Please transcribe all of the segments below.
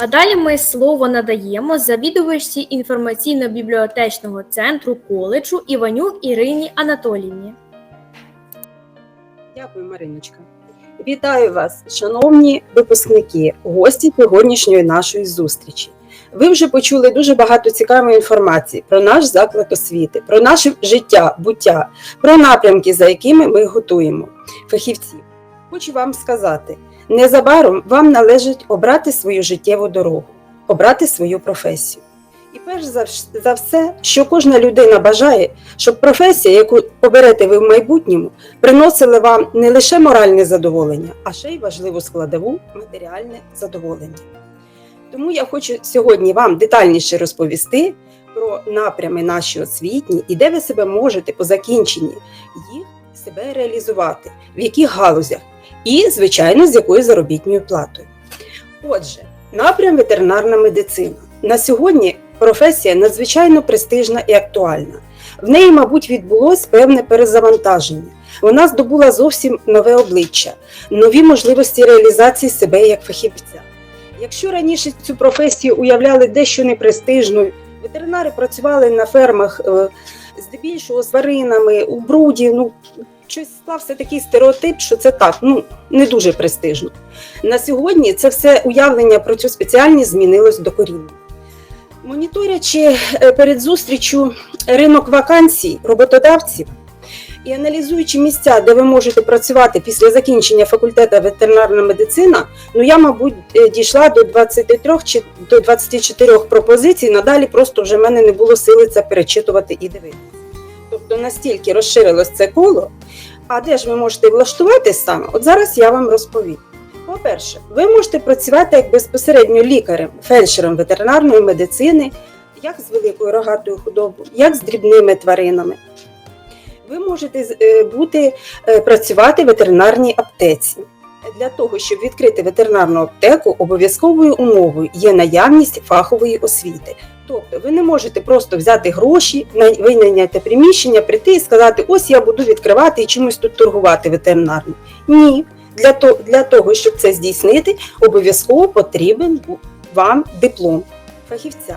А далі ми слово надаємо завідувачці інформаційно-бібліотечного центру коледжу Іванюк Ірині Анатоліївні. Дякую, Мариночка. Вітаю вас, шановні випускники, гості сьогоднішньої нашої зустрічі. Ви вже почули дуже багато цікавої інформації про наш заклад освіти, про наше життя, буття, про напрямки, за якими ми готуємо фахівців. Хочу вам сказати: незабаром вам належить обрати свою життєву дорогу, обрати свою професію. І перш за все, що кожна людина бажає, щоб професія, яку оберете ви в майбутньому, приносили вам не лише моральне задоволення, а ще й важливу складову матеріальне задоволення. Тому я хочу сьогодні вам детальніше розповісти про напрями наші освітні і де ви себе можете по закінченні їх себе реалізувати, в яких галузях, і, звичайно, з якою заробітною платою. Отже, напрям ветеринарна медицина. На сьогодні професія надзвичайно престижна і актуальна. В неї, мабуть, відбулось певне перезавантаження. Вона здобула зовсім нове обличчя, нові можливості реалізації себе як фахівця. Якщо раніше цю професію уявляли дещо непрестижною, ветеринари працювали на фермах е, здебільшого з тваринами, у бруді, ну щось склався такий стереотип, що це так, ну не дуже престижно. На сьогодні це все уявлення про цю спеціальність змінилось докорінно. Моніторячи е, перед зустрічю ринок вакансій роботодавців і аналізуючи місця, де ви можете працювати після закінчення факультету ветеринарна медицина, ну я, мабуть, е, дійшла до 23 чи до 24 пропозицій. Надалі просто вже в мене не було сили це перечитувати і дивитися. Тобто настільки розширилось це коло. А де ж ви можете влаштуватись саме? От зараз я вам розповім. По-перше, ви можете працювати як безпосередньо лікарем, фельдшером ветеринарної медицини, як з великою рогатою худобою, як з дрібними тваринами. Ви можете е, бути, е, працювати в ветеринарній аптеці. Для того, щоб відкрити ветеринарну аптеку, обов'язковою умовою є наявність фахової освіти. Тобто ви не можете просто взяти гроші, винайняти приміщення, прийти і сказати, ось я буду відкривати і чимось тут торгувати ветеринарно. Ні, для, то, для того, щоб це здійснити, обов'язково потрібен вам диплом фахівця.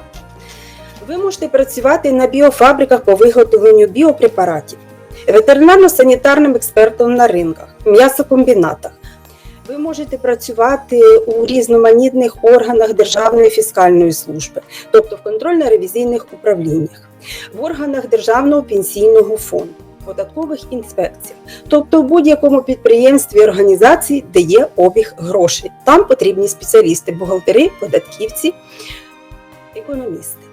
Ви можете працювати на біофабриках по виготовленню біопрепаратів, ветеринарно-санітарним експертом на ринках, м'ясокомбінатах. Ви можете працювати у різноманітних органах Державної фіскальної служби, тобто в контрольно-ревізійних управліннях, в органах Державного пенсійного фонду, податкових інспекціях, тобто в будь-якому підприємстві і організації, де є обіг грошей. Там потрібні спеціалісти, бухгалтери, податківці, економісти.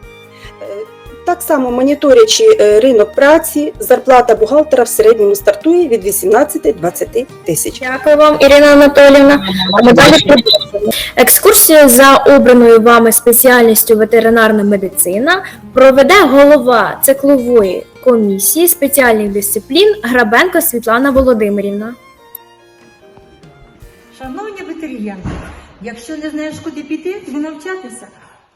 Так само моніторячи е, ринок праці, зарплата бухгалтера в середньому стартує від 18-20 тисяч. Дякую вам, Ірина Анатоліївна. А ми далі продовжуємо. Екскурсію за обраною вами спеціальністю ветеринарна медицина проведе голова циклової комісії спеціальних дисциплін Грабенко Світлана Володимирівна. Шановні абітурієнти, якщо не знаєш, куди піти, тобі навчатися.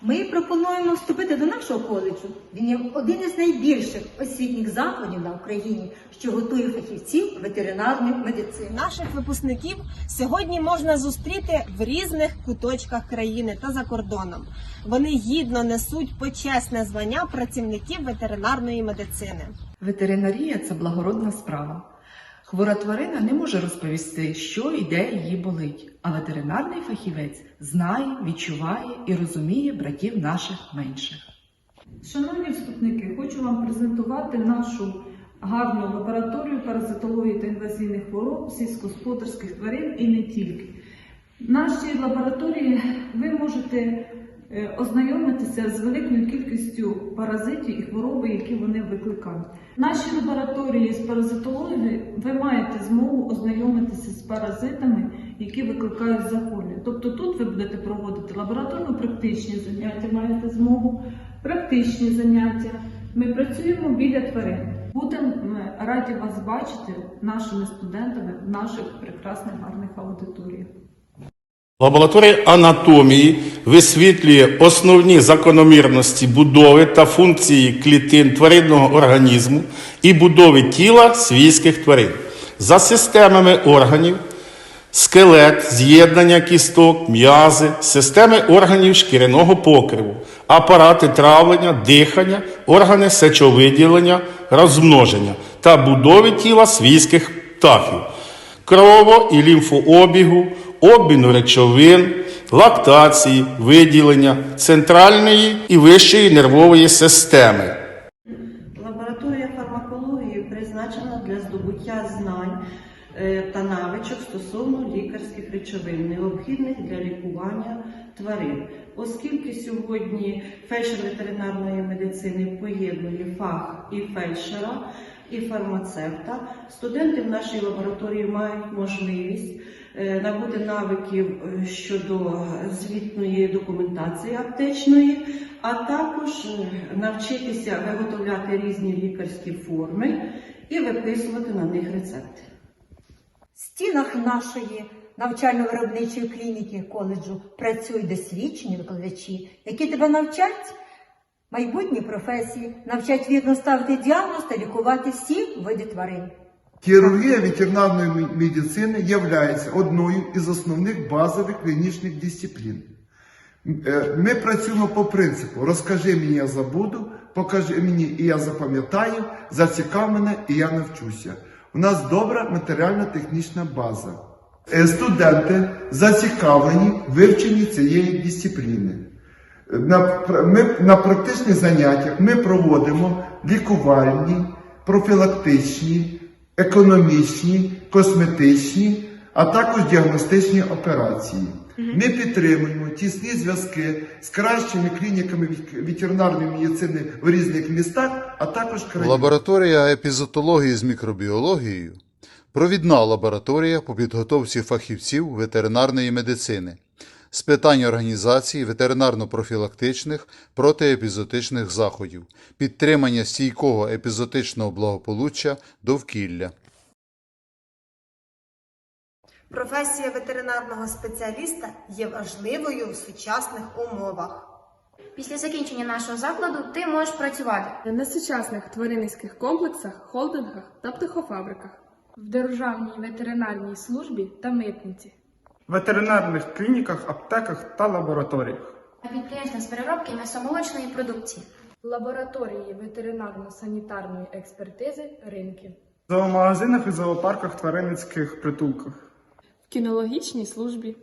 Ми пропонуємо вступити до нашого коледжу. Він є один із найбільших освітніх закладів на Україні, що готує фахівців ветеринарної медицини. Наших випускників сьогодні можна зустріти в різних куточках країни та за кордоном. Вони гідно несуть почесне звання працівників ветеринарної медицини. Ветеринарія це благородна справа. Хвора тварина не може розповісти, що і де її болить, а ветеринарний фахівець знає, відчуває і розуміє братів наших менших. Шановні вступники, хочу вам презентувати нашу гарну лабораторію паразитології та інвазійних хвороб сільськогосподарських тварин і не тільки. В нашій лабораторії ви можете ознайомитися з великою кількістю паразитів і хвороби, які вони викликають. В нашій лабораторії з паразитології ви маєте змогу ознайомитися з паразитами, які викликають захворювання. Тобто тут ви будете проводити лабораторно-практичні заняття, маєте змогу практичні заняття. Ми працюємо біля тварин. Будемо е, раді вас бачити нашими студентами в наших прекрасних гарних аудиторіях. Лабораторія анатомії висвітлює основні закономірності будови та функції клітин тваринного організму і будови тіла свійських тварин. За системами органів скелет, з'єднання кісток, м'язи, системи органів шкіряного покриву, апарати травлення, дихання, органи сечовиділення, розмноження та будови тіла свійських птахів, крово- і лімфообігу, обміну речовин, лактації, виділення, центральної і вищої нервової системи. Лабораторія фармакології призначена для здобуття знань е, та навичок стосовно лікарських речовин, необхідних для лікування тварин. Оскільки сьогодні фельдшер ветеринарної медицини поєднує фах і фельдшера, і фармацевта, студенти в нашій лабораторії мають можливість набути навиків е, щодо звітної документації аптечної, а також е, навчитися виготовляти різні лікарські форми і виписувати на них рецепти. В стінах нашої навчально-виробничої клініки коледжу працюють досвідчені викладачі, які тебе навчать майбутній професії, навчать вірно ставити діагноз та лікувати всі види тварин. Хірургія ветеринарної медицини є одною із основних базових клінічних дисциплін. Е, Ми працюємо по принципу розкажи мені, я забуду, покажи мені, і я запам'ятаю, зацікав мене, і я навчуся. У нас добра матеріально-технічна база. Е, Студенти зацікавлені вивченні цієї дисципліни. На, ми, на практичних заняттях ми проводимо лікувальні, профілактичні, економічні, косметичні, а також діагностичні операції. Ми підтримуємо тісні зв'язки з кращими клініками ветеринарної медицини в різних містах, а також країнах. Лабораторія епізотології з мікробіологією провідна лабораторія по підготовці фахівців ветеринарної медицини з питань організації ветеринарно-профілактичних протиепізотичних заходів, підтримання стійкого епізотичного благополуччя довкілля. Професія ветеринарного спеціаліста є важливою в сучасних умовах. Після закінчення нашого закладу ти можеш працювати на сучасних тваринницьких комплексах, холдингах та птахофабриках, в Державній ветеринарній службі та митниці. Ветеринарних клініках, аптеках та лабораторіях. на підприємствах з переробки м'ясомолочної продукції. Лабораторії ветеринарно-санітарної експертизи ринки, В зоомагазинах і зоопарках тваринницьких притулках. в кінологічній службі,